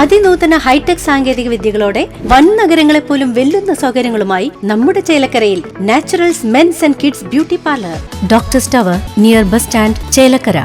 അതിനൂതന hi tech സാങ്കേതിക വിദ്യകളോടെ വൻ നഗരങ്ങളെ പോലും വെല്ലുന്ന സൗകര്യങ്ങളുമായി നമ്മുടെ ചേലക്കരയിൽ naturals men's and kids beauty parlour. Doctor സ്റ്റവർ near bus stand Chelakkara.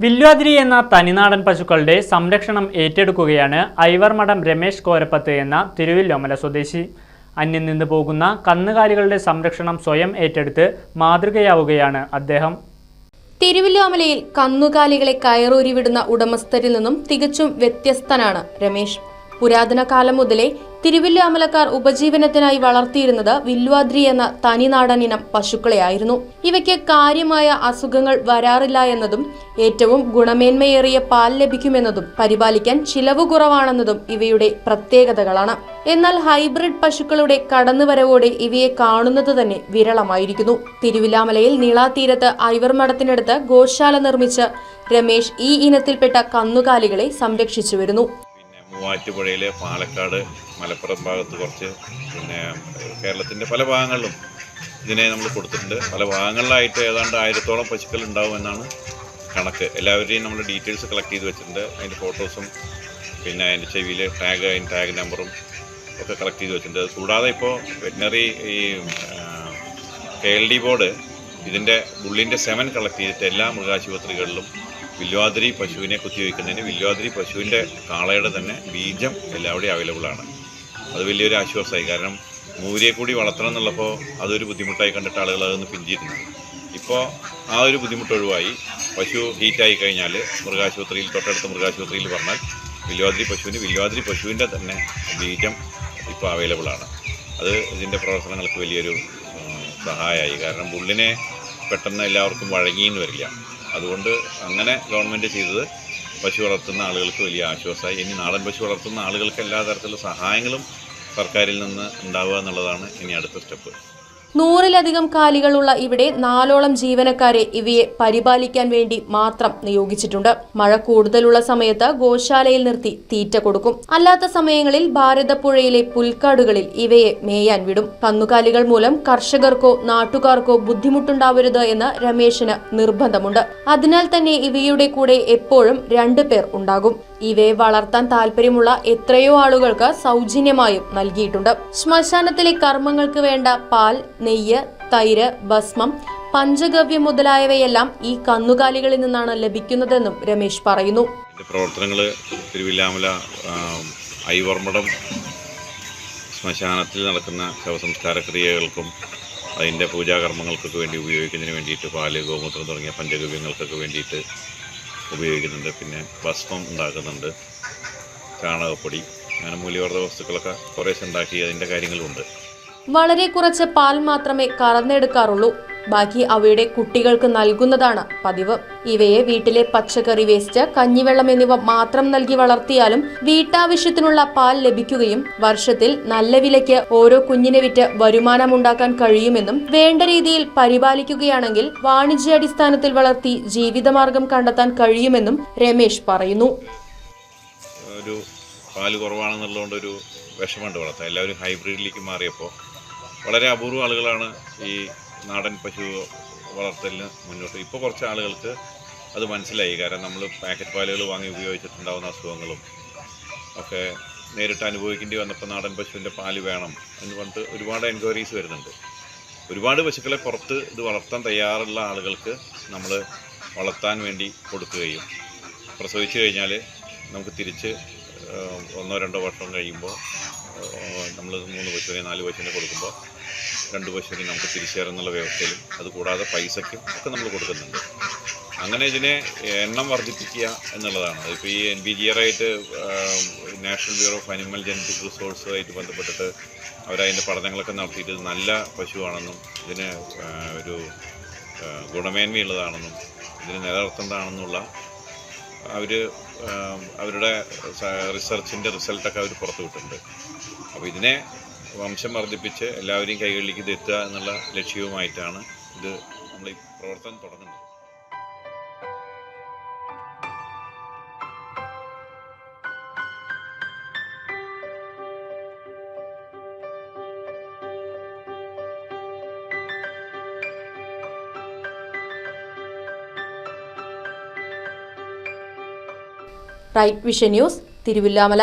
Vilwadri എന്ന തനിനാടൻ പശുക്കളുടെ സംരക്ഷണം ഏറ്റെടുക്കുകയാണ് ഐവർമഠം രമേശ് കോരപ്പത്ത് എന്ന തിരുവില്ലോമല സ്വദേശി. അന്യം നിന്ന് പോകുന്ന കന്നുകാലികളുടെ സംരക്ഷണം സ്വയം ഏറ്റെടുത്ത് മാതൃകയാവുകയാണ് അദ്ദേഹം. തിരുവല്ലോമലയിൽ കന്നുകാലികളെ കയറൂരി വിടുന്ന ഉടമസ്ഥരിൽ നിന്നും തികച്ചും വ്യത്യസ്തനാണ് രമേശ് പുരാതന കാലം മുതലേ തിരുവില്ലാമലക്കാർ ഉപജീവനത്തിനായി വളർത്തിയിരുന്നത് വില്വാദ്രി എന്ന തനിനാടൻ ഇനം പശുക്കളെയായിരുന്നു. ഇവയ്ക്ക് കാര്യമായ അസുഖങ്ങൾ വരാറില്ല എന്നതും ഏറ്റവും ഗുണമേന്മയേറിയ പാൽ ലഭിക്കുമെന്നതും പരിപാലിക്കാൻ ചിലവ് കുറവാണെന്നതും ഇവയുടെ പ്രത്യേകതകളാണ്. എന്നാൽ ഹൈബ്രിഡ് പശുക്കളുടെ കടന്നുവരവോടെ ഇവയെ കാണുന്നത് തന്നെ വിരളമായിരിക്കുന്നു. തിരുവിലാമലയിൽ നീളാതീരത്ത് ഐവർ മഠത്തിനടുത്ത് ഗോശാല നിർമ്മിച്ച് രമേശ് ഈ ഇനത്തിൽപ്പെട്ട കന്നുകാലികളെ സംരക്ഷിച്ചു വരുന്നു. മൂവാറ്റുപുഴയിൽ പാലക്കാട് മലപ്പുറം ഭാഗത്ത് കുറച്ച് പിന്നെ കേരളത്തിന്റെ പല ഭാഗങ്ങളിലും ഇതിനെ നമ്മൾ കൊടുത്തിട്ടുണ്ട്. പല ഭാഗങ്ങളിലായിട്ട് ഏതാണ്ട് ആയിരത്തോളം പശുക്കൾ ഉണ്ടാവുമെന്നാണ് കണക്ക്. എല്ലാവരുടെയും നമ്മൾ ഡീറ്റെയിൽസ് കളക്ട് ചെയ്ത് വെച്ചിട്ടുണ്ട്. അതിന്റെ ഫോട്ടോസും പിന്നെ അതിന്റെ ചെവിയിൽ ടാഗ് അതിന്റെ ടാഗ് നമ്പറും ഒക്കെ കളക്ട് ചെയ്ത് വെച്ചിട്ടുണ്ട്. കൂടാതെ ഇപ്പോൾ വെറ്റിനറി ഈ കെ എൽ ഡി ബോർഡ് ഇതിന്റെ ബുള്ളിന്റെ സെവൻ കളക്ട് ചെയ്തിട്ട് എല്ലാ മൃഗാശുപത്രികളിലും വില്വാതിരി പശുവിനെ കുത്തിവെക്കുന്നതിന് വില്വാതിരി പശുവിന്റെ കാളയുടെ തന്നെ ബീജം എല്ലാവിടെയും അവൈലബിൾ ആണ്. അത് വലിയൊരു ആശ്വാസമായി. കാരണം മൂരിയെ കൂടി വളർത്തണം എന്നുള്ളപ്പോൾ അതൊരു ബുദ്ധിമുട്ടായി കണ്ടിട്ട് ആളുകൾ അതൊന്ന് പിഞ്ചിയിരുന്നു ഇപ്പോൾ ആ ഒരു ബുദ്ധിമുട്ട് ഒഴിവായി. പശു ഹീറ്റായി കഴിഞ്ഞാൽ മൃഗാശുപത്രിയിൽ തൊട്ടടുത്ത മൃഗാശുപത്രിയിൽ പറഞ്ഞാൽ വില്വാതിരി പശുവിന് വില്വാതിരി പശുവിന്റെ തന്നെ ബീജം ഇപ്പോൾ അവൈലബിൾ ആണ്. അത് ഇതിന്റെ പ്രവർത്തനങ്ങൾക്ക് വലിയൊരു സഹായമായി. കാരണം ബുള്ളിനെ പെട്ടെന്ന് എല്ലാവർക്കും വഴങ്ങിയെന്ന് വരില്ല. അതുകൊണ്ട് അങ്ങനെ ഗവൺമെന്റ് ചെയ്തത് പശു വളർത്തുന്ന ആളുകൾക്ക് വലിയ ആശ്വാസമായി. ഇനി നാടൻ പശു വളർത്തുന്ന ആളുകൾക്ക് എല്ലാ തരത്തിലുള്ള സഹായങ്ങളും സർക്കാരിൽ നിന്ന് ഉണ്ടാവുക എന്നുള്ളതാണ് ഇനി അടുത്ത സ്റ്റെപ്പ്. നൂറിലധികം കാലികളുള്ള ഇവിടെ നാലോളം ജീവനക്കാരെ ഇവയെ പരിപാലിക്കാൻ വേണ്ടി മാത്രം നിയോഗിച്ചിട്ടുണ്ട്. മഴ കൂടുതലുള്ള സമയത്ത് ഗോശാലയിൽ നിർത്തി തീറ്റ കൊടുക്കും. അല്ലാത്ത സമയങ്ങളിൽ ഭാരതപ്പുഴയിലെ പുൽക്കാടുകളിൽ ഇവയെ മേയാൻ വിടും. കന്നുകാലികൾ മൂലം കർഷകർക്കോ നാട്ടുകാർക്കോ ബുദ്ധിമുട്ടുണ്ടാവരുത് എന്ന് രമേശിന് നിർബന്ധമുണ്ട്. അതിനാൽ തന്നെ ഇവയുടെ കൂടെ എപ്പോഴും രണ്ടു പേർ ഉണ്ടാകും. ഇവയെ വളർത്താൻ താല്പര്യമുള്ള എത്രയോ ആളുകൾക്ക് സൗജന്യമായും നൽകിയിട്ടുണ്ട്. ശ്മശാനത്തിലെ കർമ്മങ്ങൾക്ക് വേണ്ട പാൽ നെയ്യ് തൈര് ഭസ്മം പഞ്ചഗവ്യം മുതലായവയെല്ലാം ഈ കന്നുകാലികളിൽ നിന്നാണ് ലഭിക്കുന്നതെന്നും രമേശ് പറയുന്നു. പ്രവർത്തനങ്ങൾ തിരുവില്ലാമല ഐവർമ്മടം ശ്മശാനത്തിൽ നടക്കുന്ന ശവസംസ്കാര ക്രിയകൾക്കും അതിന്റെ പൂജാകർമ്മങ്ങൾക്കൊക്കെ വേണ്ടി ഉപയോഗിക്കുന്നതിന് വേണ്ടിയിട്ട് പാൽ ഗോമൂത്രം തുടങ്ങിയ പഞ്ചഗവ്യങ്ങൾക്കൊക്കെ വേണ്ടിയിട്ട് ഉപയോഗിക്കുന്നുണ്ട്. പിന്നെ ഭസ്മം ഉണ്ടാക്കുന്നുണ്ട്. ചാണകപ്പൊടി അങ്ങനെ മൂല്യവർദ്ധ വസ്തുക്കളൊക്കെ കുറേശ്ശെ ഉണ്ടാക്കി അതിന്റെ കാര്യങ്ങളുമുണ്ട്. വളരെ കുറച്ച് പാൽ മാത്രമേ കറന്നെടുക്കാറുള്ളൂ. ബാക്കി അവയുടെ കുട്ടികൾക്ക് നൽകുന്നതാണ് പതിവ്. ഇവയെ വീട്ടിലെ പച്ചക്കറി വേസ്റ്റ് കഞ്ഞിവെള്ളം എന്നിവ മാത്രം നൽകി വളർത്തിയാലും വീട്ടാവശ്യത്തിനുള്ള പാൽ ലഭിക്കുകയും വർഷത്തിൽ നല്ല വിലയ്ക്ക് ഓരോ കുഞ്ഞിനെ വിറ്റ് വരുമാനമുണ്ടാക്കാൻ കഴിയുമെന്നും വേണ്ട രീതിയിൽ പരിപാലിക്കുകയാണെങ്കിൽ വാണിജ്യാടിസ്ഥാനത്തിൽ വളർത്തി ജീവിതമാർഗം കണ്ടെത്താൻ കഴിയുമെന്നും രമേശ് പറയുന്നു. ഒരു പാൽ കുറവാണെന്നുള്ളതുകൊണ്ട് ഒരു വിഷമമുണ്ട് വളർത്താൻ. എല്ലാവരും ഹൈബ്രിഡിലേക്ക് മാറിയപ്പോൾ വളരെ അപൂർവ ആളുകളാണ് ഈ നാടൻ പശു വളർത്തലിന് മുന്നോട്ട്. ഇപ്പോൾ കുറച്ച് ആളുകൾക്ക് അത് മനസ്സിലായി. കാരണം നമ്മൾ പാക്കറ്റ് പാലുകൾ വാങ്ങി ഉപയോഗിച്ചിട്ടുണ്ടാകുന്ന അസുഖങ്ങളും ഒക്കെ നേരിട്ട് അനുഭവിക്കേണ്ടി വന്നപ്പോൾ നാടൻ പശുവിന്റെ പാൽ വേണം എന്ന് പറഞ്ഞിട്ട് ഒരുപാട് എൻക്വയറീസ് വരുന്നുണ്ട്. ഒരുപാട് പശുക്കളെ പുറത്ത് ഇത് വളർത്താൻ തയ്യാറുള്ള ആളുകൾക്ക് നമ്മൾ വളർത്താൻ വേണ്ടി കൊടുക്കുകയും പ്രസവിച്ചു കഴിഞ്ഞാൽ നമുക്ക് തിരിച്ച് ഒന്നോ രണ്ടോ വർഷം കഴിയുമ്പോൾ നമ്മൾ മൂന്ന് പശുവിനെ നാല് പശുവിനെ കൊടുക്കുമ്പോൾ രണ്ട് പശുവിനെ നമുക്ക് തിരിച്ചു തരുന്നുള്ള വ്യവസ്ഥയിലും അതുകൂടാതെ പൈസയ്ക്കും ഒക്കെ നമ്മൾ കൊടുക്കുന്നുണ്ട്. അങ്ങനെ ഇതിനെ എണ്ണം വർദ്ധിപ്പിക്കുക എന്നുള്ളതാണ്. ഇപ്പോൾ ഈ N B G ആറായിട്ട് national bureau of animal genetic റിസോഴ്സുമായിട്ട് ബന്ധപ്പെട്ടിട്ട് അവരതിന്റെ പഠനങ്ങളൊക്കെ നടത്തിയിട്ട് നല്ല പശുവാണെന്നും ഇതിന് ഒരു ഗുണമേന്മയുള്ളതാണെന്നും ഇതിന് നിലനിർത്തേണ്ടതാണെന്നുള്ള അവർ അവരുടെ റിസർച്ചിന്റെ റിസൾട്ടൊക്കെ അവർ പുറത്തു വിട്ടിട്ടുണ്ട് അപ്പോൾ ഇതിനെ വംശം വർദ്ധിപ്പിച്ച് എല്ലാവരെയും കൈകളിലേക്ക് ഇത് എത്തുക എന്നുള്ള ലക്ഷ്യവുമായിട്ടാണ് ഇത് നമ്മൾ ഈ പ്രവർത്തനം തുടങ്ങുന്നത്. Right vision news Thiruvilwamala